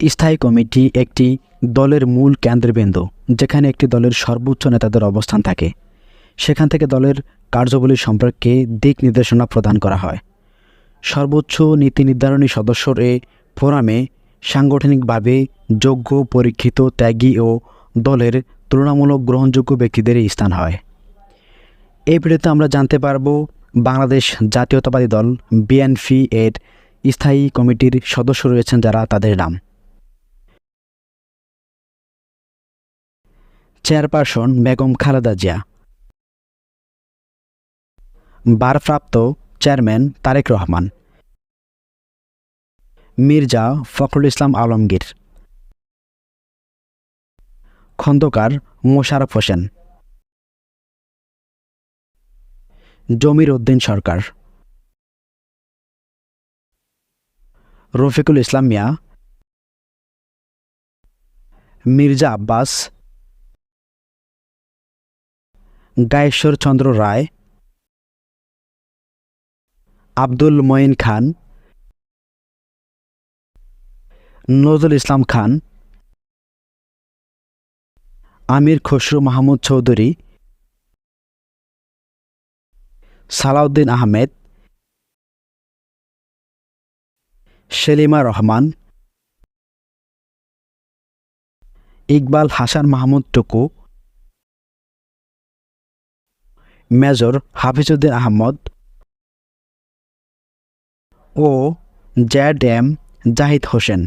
স্থায়ী কমিটি একটি দলের মূল কেন্দ্রবিন্দু, যেখানে একটি দলের সর্বোচ্চ নেতাদের অবস্থান থাকে। সেখান থেকে দলের কার্যাবলী সম্পর্কে দিক নির্দেশনা প্রদান করা হয়। সর্বোচ্চ নীতি নির্ধারণী সদস্যর এ ফোরামে সাংগঠনিকভাবে যোগ্য, পরীক্ষিত, ত্যাগী ও দলের তুলনামূলক গ্রহণযোগ্য ব্যক্তিদেরই স্থান হয়। এই ভিডিওতে আমরা জানতে পারব বাংলাদেশ জাতীয়তাবাদী দল বিএনপি এর স্থায়ী কমিটির সদস্য রয়েছেন যারা তাদের নাম। চেয়ারপারসন বেগম খালেদা জিয়া। ভারপ্রাপ্ত চেয়ারম্যান তারেক রহমান। মির্জা ফখরুল ইসলাম আলমগীর। খন্দকার মোশারফ হোসেন। জমির উদ্দিন সরকার। রফিকুল ইসলাম মিয়া। মির্জা আব্বাস গায়েশ্বর চন্দ্র রায়, আব্দুল মঈন খান, নজরুল ইসলাম খান, আমির খসরু মাহমুদ চৌধুরী, সালাউদ্দিন আহমেদ, সেলিমা রহমান, ইকবাল হাসান মাহমুদ টুকু মেজর হাফিজুদ্দিন আহমদ ও জ্যাড এম জাহিদ হোসেন।